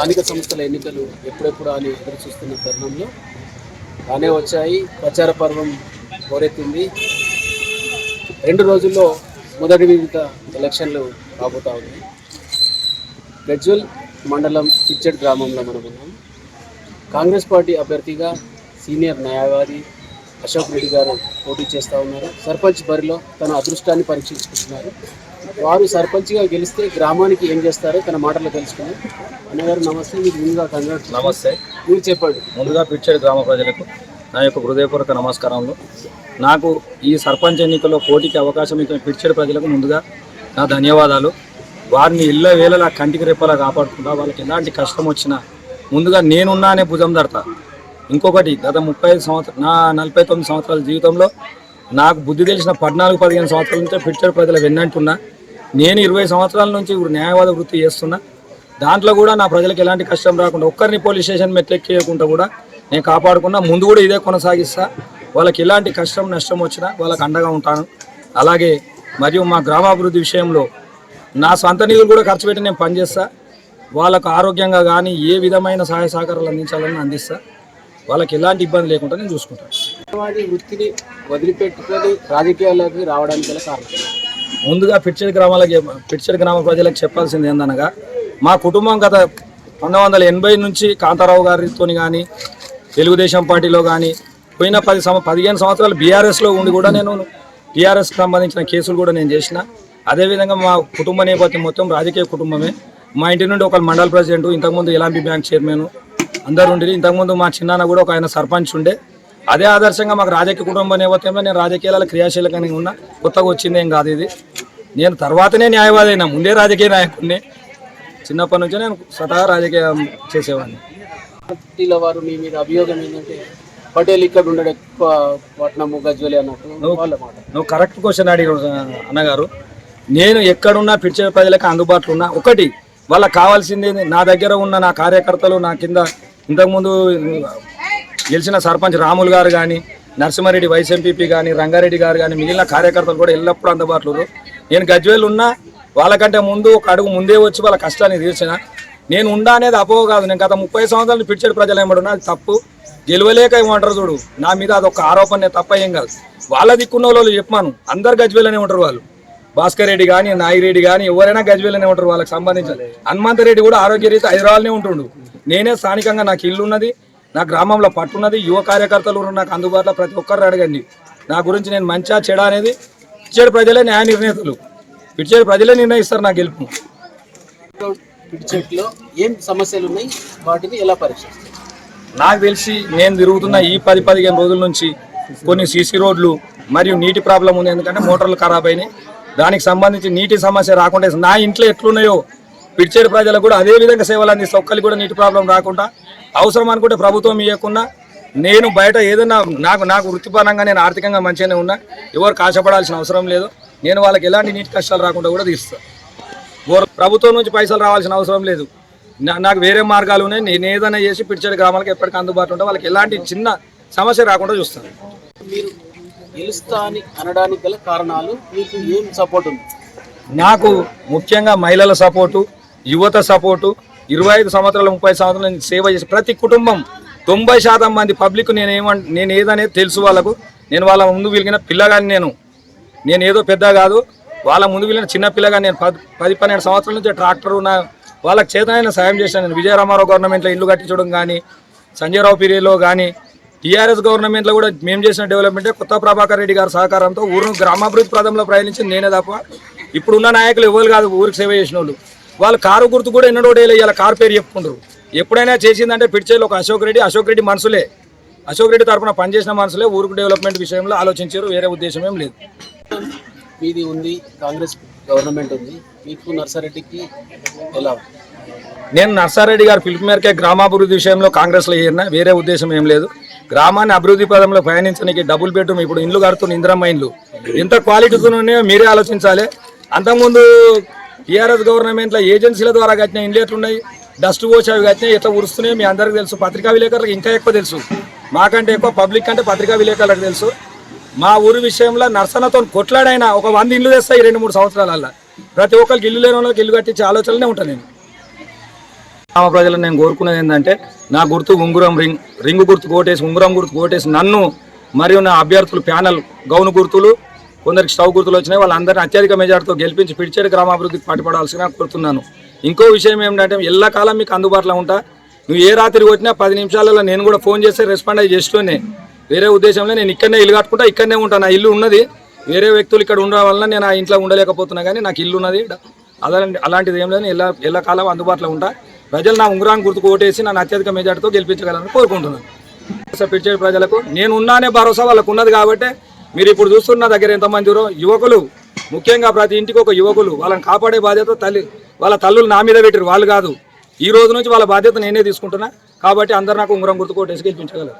స్థానిక సంస్థల ఎన్నికలు ఎప్పుడెప్పుడు అని ఎదురు చూస్తున్న తరుణంలో రానే వచ్చాయి. ప్రచార పర్వం హోరెత్తింది రెండు రోజుల్లో మొదటి విడత ఎలక్షన్లు రాబోతా ఉన్నాయి. గజ్వల్ మండలం పిచ్చడ్ గ్రామంలో మనం ఉన్నాం. కాంగ్రెస్ పార్టీ అభ్యర్థిగా సీనియర్ న్యాయవాది అశోక్ రెడ్డి గారు పోటీ చేస్తూ ఉన్నారు. సర్పంచ్ బరిలో తన అదృష్టాన్ని పరీక్షించుకుంటున్నారు. వారు సర్పంచ్గా గెలిస్తే గ్రామానికి ఏం చేస్తారో తన మాటల్లో తెలుసుకున్నారు అన్నగారు నమస్తే. మీకు ముందుగా కంగ్రాట్స్. నమస్తే. మీరు చెప్పండి. ముందుగా పిచ్చేడు గ్రామ ప్రజలకు నా యొక్క హృదయపూర్వక నమస్కారములు. నాకు ఈ సర్పంచ్ ఎన్నికల్లో పోటీకి అవకాశం ఇచ్చిన పిచ్చేడు ప్రజలకు ముందుగా నా ధన్యవాదాలు. వారిని ఇళ్ళ వేళలా కంటికి రెప్పలా కాపాడుకుంటా వాళ్ళకి ఎలాంటి కష్టం వచ్చినా ముందుగా నేనున్నా అనే భుజం దడతా. ఇంకొకటి గత ముప్పై ఐదు సంవత్సరం నా నలభై తొమ్మిది సంవత్సరాల జీవితంలో నాకు బుద్ధి తెలిసిన పద్నాలుగు పదిహేను సంవత్సరాల నుంచే పిచ్చేడు ప్రజల వెన్నంటున్నా. నేను ఇరవై సంవత్సరాల నుంచి న్యాయవాద వృత్తి చేస్తున్నా. దాంట్లో కూడా నా ప్రజలకు ఎలాంటి కష్టం రాకుండా ఒక్కరిని పోలీస్ స్టేషన్ మెట్లెక్కేయకుండా కూడా నేను కాపాడుకున్నా. ముందు కూడా ఇదే కొనసాగిస్తా. వాళ్ళకి ఎలాంటి కష్టం నష్టం వచ్చినా వాళ్ళకి అండగా ఉంటాను. అలాగే మరియు మా గ్రామాభివృద్ధి విషయంలో నా సొంత నిధులు కూడా ఖర్చు పెట్టి నేను పనిచేస్తా. వాళ్ళకు ఆరోగ్యంగా కానీ ఏ విధమైన సహాయ సహకారాలు అందించాలని అందిస్తా. వాళ్ళకి ఎలాంటి ఇబ్బంది లేకుండా నేను చూసుకుంటాను. వృత్తిని వదిలిపెట్టుకొని రాజకీయాల్లోకి రావడానికి గల కారణం. ముందుగా పిచ్చడి గ్రామాలకి పిచ్చడి గ్రామ ప్రజలకు చెప్పాల్సింది ఏందనగా మా కుటుంబం గత పంతొమ్మిది వందల ఎనభై నుంచి కాంతారావు గారితో కానీ తెలుగుదేశం పార్టీలో కానీ పోయిన పది సంవ పదిహేను సంవత్సరాలు బీఆర్ఎస్లో ఉండి కూడా నేను టీఆర్ఎస్కి సంబంధించిన కేసులు కూడా నేను చేసిన. అదేవిధంగా మా కుటుంబ నేపథ్యం మొత్తం రాజకీయ కుటుంబమే. మా ఇంటి నుండి ఒక మండల ప్రెసిడెంట్ ఇంతకుముందు ఎలాంటి బ్యాంక్ చైర్మన్ అందరు ఉండేది ఇంతకుముందు మా చిన్నాన్న కూడా ఒక ఆయన సర్పంచ్ ఉండే. అదే ఆదర్శంగా మాకు రాజకీయ కుటుంబ నేపథ్యంలో నేను రాజకీయాల క్రియాశీలకంగా ఉన్నా. కొత్తగా వచ్చిందేం కాదు ఇది. నేను తర్వాతనే న్యాయవాది అయినా ముందే రాజకీయ నాయకుడిని. చిన్నప్పటి నుంచే నేను స్వతహా రాజకీయం చేసేవాడిని. పార్టీల వారు మీ మీద అభియోగం ఏంటంటే పటేల్ ఇక్కడ ఉండడు ఎక్కువ పట్నము గజ్వలి అన్నట్టు. నువ్వు కరెక్ట్ క్వశ్చన్ అడిగి అన్నగారు. నేను ఎక్కడున్నా పిలిచే ప్రజలకు అందుబాటులో ఉన్నా. ఒకటి వాళ్ళకి కావాల్సింది? నా దగ్గర ఉన్న నా కార్యకర్తలు నా కింద ఇంతకుముందు గెలిచిన సర్పంచ్ రాములు గారు కానీ నరసింహారెడ్డి వైస్ ఎంపీపీ కానీ రంగారెడ్డి గారు కానీ మిగిలిన కార్యకర్తలు కూడా ఎల్లప్పుడూ అందుబాటులో నేను గజ్వేల్ ఉన్నా వాళ్ళకంటే ముందు ఒక అడుగు ముందే వచ్చి వాళ్ళ కష్టాన్ని తీర్చిన. నేను ఉండా అనేది అపోహ కాదు. నేను గత ముప్పై సంవత్సరాలు పిడిచేడు ప్రజలు ఏమడున్నా అది తప్పు. గెలవలేక ఏమంటారు చూడు. నా మీద అదొక ఆరోపణ తప్ప ఏం కాదు. వాళ్ళ దిక్కున్న వాళ్ళు చెప్పాను. అందరు గజ్వేలనే ఉంటారు వాళ్ళు. భాస్కర్ రెడ్డి కానీ నాగిరెడ్డి కానీ ఎవరైనా గజ్వేలనే ఉంటారు వాళ్ళకి సంబంధించి. హనుమంత రెడ్డి కూడా ఆరోగ్య రీతి హైదరాబాద్నే ఉంటుండు. నేనే స్థానికంగా నాకు ఇల్లు ఉన్నది. నా గ్రామంలో పట్టున్నది యువ కార్యకర్తలు నాకు అందుబాటులో ప్రతి ఒక్కరు అడగండి. నా గురించి నేను మంచిగా చెడ అనేది పిచ్చేడు ప్రజలే న్యాయ నిర్ణేతలు. పిచ్చేడు ప్రజలే నిర్ణయిస్తారు నా గెలుపు పిడిచెట్లో ఏం సమస్యలు ఉన్నాయి? వాటిని ఎలా పరీక్షిస్తారు? నాకు తెలిసి నేను తిరుగుతున్న ఈ పది పదిహేను రోజుల నుంచి కొన్ని సీసీ రోడ్లు మరియు నీటి ప్రాబ్లం ఉంది. ఎందుకంటే మోటార్లు ఖరాబ్ అయినాయి. దానికి సంబంధించి నీటి సమస్య రాకుండా నా ఇంట్లో ఎట్లున్నాయో పిడిచేడు ప్రజలకు కూడా అదే విధంగా సేవలు అందిస్తే ఒక్కరికి కూడా నీటి ప్రాబ్లం రాకుండా అవసరం అనుకుంటే ప్రభుత్వం ఇవ్వకుండా నేను బయట ఏదైనా నాకు నాకు వృత్తిపరంగా నేను ఆర్థికంగా మంచిగానే ఉన్నా ఎవరు కాశపడాల్సిన అవసరం లేదు. నేను వాళ్ళకి ఎలాంటి నీటి కష్టాలు రాకుండా కూడా తీస్తాను ప్రభుత్వం నుంచి పైసలు రావాల్సిన అవసరం లేదు. నాకు వేరే మార్గాలు ఉన్నాయి. నేను ఏదైనా చేసి పిడిచేడు గ్రామాలకు ఎప్పటికీ అందుబాటులో ఉంటే వాళ్ళకి ఎలాంటి చిన్న సమస్య రాకుండా చూస్తాను. మీరు గెలుస్తా అని అనడానికి గల కారణాలు మీకు ఏం సపోర్ట్ ఉంది? నాకు ముఖ్యంగా మహిళల సపోర్టు యువత సపోర్టు ఇరవై ఐదు సంవత్సరాలు ముప్పై సంవత్సరాలు నేను సేవ చేసి ప్రతి కుటుంబం తొంభై శాతం మంది పబ్లిక్ నేను ఏమంట నేను ఏదనేది తెలుసు వాళ్ళకు. నేను వాళ్ళ ముందు వెలిగిన పిల్లగాని నేను. నేను ఏదో పెద్ద కాదు. వాళ్ళ ముందు వెళ్ళిన చిన్న పిల్లగా నేను పది పది పన్నెండు సంవత్సరాల నుంచి ట్రాక్టర్ ఉన్న వాళ్ళకి చేతనైన సాయం చేశాను నేను విజయరామారావు గవర్నమెంట్లో ఇల్లు కట్టించడం కానీ సంజయరావు పీరియడ్లో కానీ టీఆర్ఎస్ గవర్నమెంట్లో కూడా మేము చేసిన డెవలప్మెంటే కొత్త ప్రభాకర్ రెడ్డి గారి సహకారంతో ఊరు గ్రామాభివృద్ధి ప్రదంలో ప్రయాణించింది నేనే తప్ప ఇప్పుడున్న నాయకులు ఎవరు కాదు ఊరికి సేవ చేసిన వాళ్ళు. వాళ్ళు కారు గుర్తు కూడా ఎన్నడో డేలు ఇవాళ కారు పేరు చెప్పుకుంటారు. ఎప్పుడైనా చేసిందంటే పిడిచేలు ఒక అశోక్ రెడ్డి అశోక్ రెడ్డి మనసులే. అశోక్ రెడ్డి తరఫున పనిచేసిన మనసులే ఊరికి డెవలప్మెంట్ విషయంలో ఆలోచించారు వేరే ఉద్దేశం ఏం లేదు. మీది ఉంది కాంగ్రెస్ గవర్నమెంట్ ఉంది. మీకు నర్సారెడ్డికి ఎలా? నేను నర్సారెడ్డి గారి పిలుపు మేరకే గ్రామాభివృద్ధి విషయంలో కాంగ్రెస్లో చేరిన వేరే ఉద్దేశం ఏం లేదు. గ్రామాన్ని అభివృద్ధి పదంలో పయనించడానికి డబుల్ బెడ్రూమ్ ఇప్పుడు ఇండ్లు కడుతున్న ఇందిరమ్మ ఇండ్లు. ఎంత క్వాలిటీతో ఉన్నాయో మీరే ఆలోచించాలి. అంతకుముందు టీఆర్ఎస్ గవర్నమెంట్లో ఏజెన్సీల ద్వారా కట్టిన ఇండ్లు ఎట్లున్నాయి డస్ట్ పోసి అవి కట్టినాయి ఎట్లా ఉరుస్తున్నాయి మీ అందరికీ తెలుసు. పత్రికా విలేకరులకు ఇంకా ఎక్కువ తెలుసు. మాకంటే ఎక్కువ పబ్లిక్ అంటే పత్రికా విలేకరులకు తెలుసు. మా ఊరి విషయంలో నర్సనతో కొట్లాడైనా ఒక వంద ఇల్లు తెస్తాయి రెండు మూడు సంవత్సరాలల్లో. ప్రతి ఒక్కరికి ఇల్లు లేని వాళ్ళకి ఇల్లు కట్టించే ఆలోచనలే ఉంటాను నేను. గ్రామ ప్రజలను నేను కోరుకునేది ఏంటంటే నా గుర్తు ఉంగురం రింగ్ రింగు గుర్తు కోటేసి ఉంగురం గుర్తు కోటేసి నన్ను మరియు నా అభ్యర్థులు ప్యానల్ గౌను గుర్తులు కొందరికి స్టవ్ గుర్తులు వచ్చినాయి. వాళ్ళందరినీ అత్యధిక మెజార్టీతో గెలిపించి పిడిచేడు గ్రామాభివృద్ధికి పట్టుబడాల్సిందిగా కోరుతున్నాను. ఇంకో విషయం ఏంటంటే ఎల్లకాలం మీకు అందుబాటులో ఉంటా. నువ్వు ఏ రాత్రి కొట్టినా పది నిమిషాలలో నేను కూడా ఫోన్ చేస్తే రెస్పాండ్ అయ్యి చేస్తూనే వేరే ఉద్దేశంలో నేను ఇక్కడనే ఇల్లు కట్టుకుంటా ఇక్కడనే ఉంటాను నా ఇల్లు ఉన్నది. వేరే వ్యక్తులు ఇక్కడ ఉండడం వలన నేను ఆ ఇంట్లో ఉండలేకపోతున్నా కానీ నాకు ఇల్లు ఉన్నది. అలాంటి అలాంటిది ఏం లేదు. ఎలా ఎల్లకాలం అందుబాటులో ఉంటా. ప్రజలు నా ఉంగరాన్ని గుర్తుకు ఓటేసి నన్ను అత్యధిక మెజార్టీతో గెలిపించగలని కోరుకుంటున్నాను. పిలిచే ప్రజలకు నేను ఉన్నానే భరోసా వాళ్ళకు ఉన్నది కాబట్టి మీరు ఇప్పుడు చూస్తున్న దగ్గర ఎంతమంది యువకులు. ముఖ్యంగా ప్రతి ఇంటికి ఒక యువకులు. వాళ్ళని కాపాడే బాధ్యత తల్లి వాళ్ళ తల్లులు నా మీద పెట్టారు వాళ్ళు కాదు. ఈ రోజు నుంచి వాళ్ళ బాధ్యత నేనే తీసుకుంటున్నా. కాబట్టి అందరు నాకు ఉంగరం గుర్తుకోటేసి గెలిపించగలరు